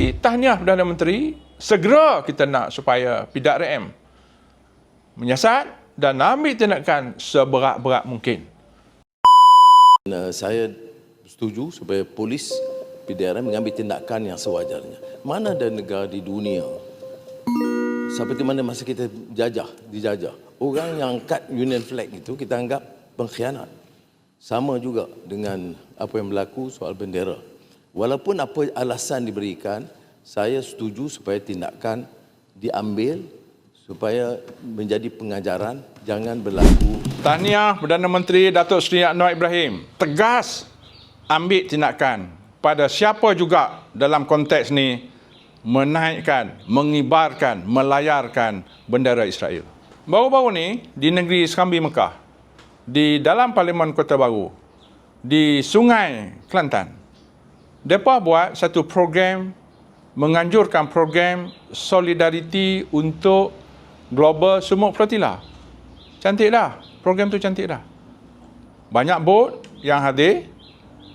Jadi tahniah Perdana Menteri, segera kita nak supaya PDRM menyiasat dan ambil tindakan seberat-berat mungkin. Uh, saya setuju supaya polis PDRM mengambil tindakan yang sewajarnya. Mana ada negara di dunia seperti mana masa kita jajah, dijajah. Orang yang angkat Union flag itu kita anggap pengkhianat. Sama juga dengan apa yang berlaku soal bendera. Walaupun apa alasan diberikan, saya setuju supaya tindakan diambil supaya menjadi pengajaran jangan berlaku Tahniah Perdana Menteri Datuk Seri Anwar Ibrahim. Tegas ambil tindakan pada siapa juga dalam konteks ni menaikkan, mengibarkan, melayarkan bendera Israel. Baru-baru ni di negeri Serambi Mekah, di dalam Parlimen Kota Baru, di Sungai Kelantan, mereka buat satu program menganjurkan program solidariti untuk Global Sumuk Flotilla. Cantik dah. Program tu cantik dah. Banyak bot yang hadir.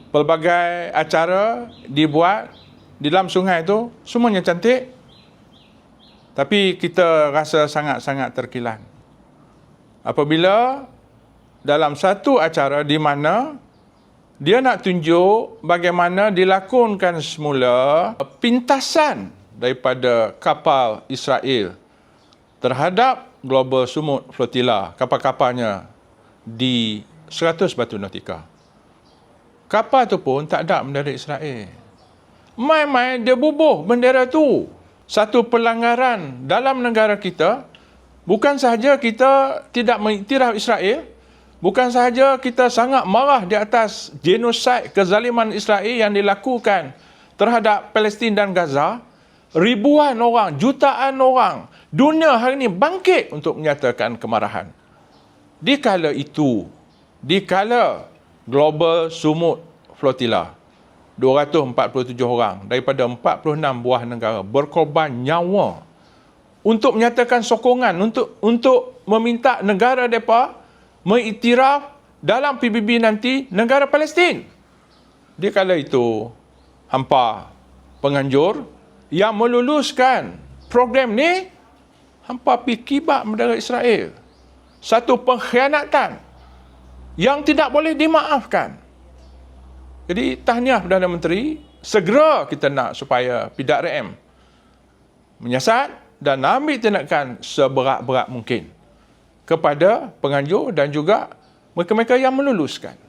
Pelbagai acara dibuat di dalam sungai tu. Semuanya cantik. Tapi kita rasa sangat-sangat terkilan. Apabila dalam satu acara di mana dia nak tunjuk bagaimana dilakonkan semula pintasan daripada kapal Israel terhadap Global Sumut Flotilla, kapal-kapalnya di 100 batu nautika. Kapal tu pun tak ada bendera Israel. Mai-mai dia bubuh bendera tu. Satu pelanggaran dalam negara kita, bukan sahaja kita tidak mengiktiraf Israel, bukan sahaja kita sangat marah di atas genosid kezaliman Israel yang dilakukan terhadap Palestin dan Gaza, ribuan orang, jutaan orang, dunia hari ini bangkit untuk menyatakan kemarahan. Di kala itu, di kala Global Sumut Flotilla, 247 orang daripada 46 buah negara berkorban nyawa untuk menyatakan sokongan untuk untuk meminta negara mereka mengiktiraf dalam PBB nanti negara Palestin. Di kala itu, hampa penganjur yang meluluskan program ni hampa pi kibak bendera Israel. Satu pengkhianatan yang tidak boleh dimaafkan. Jadi tahniah Perdana Menteri, segera kita nak supaya PDRM menyiasat dan ambil tindakan seberat-berat mungkin kepada penganjur dan juga mereka-mereka yang meluluskan.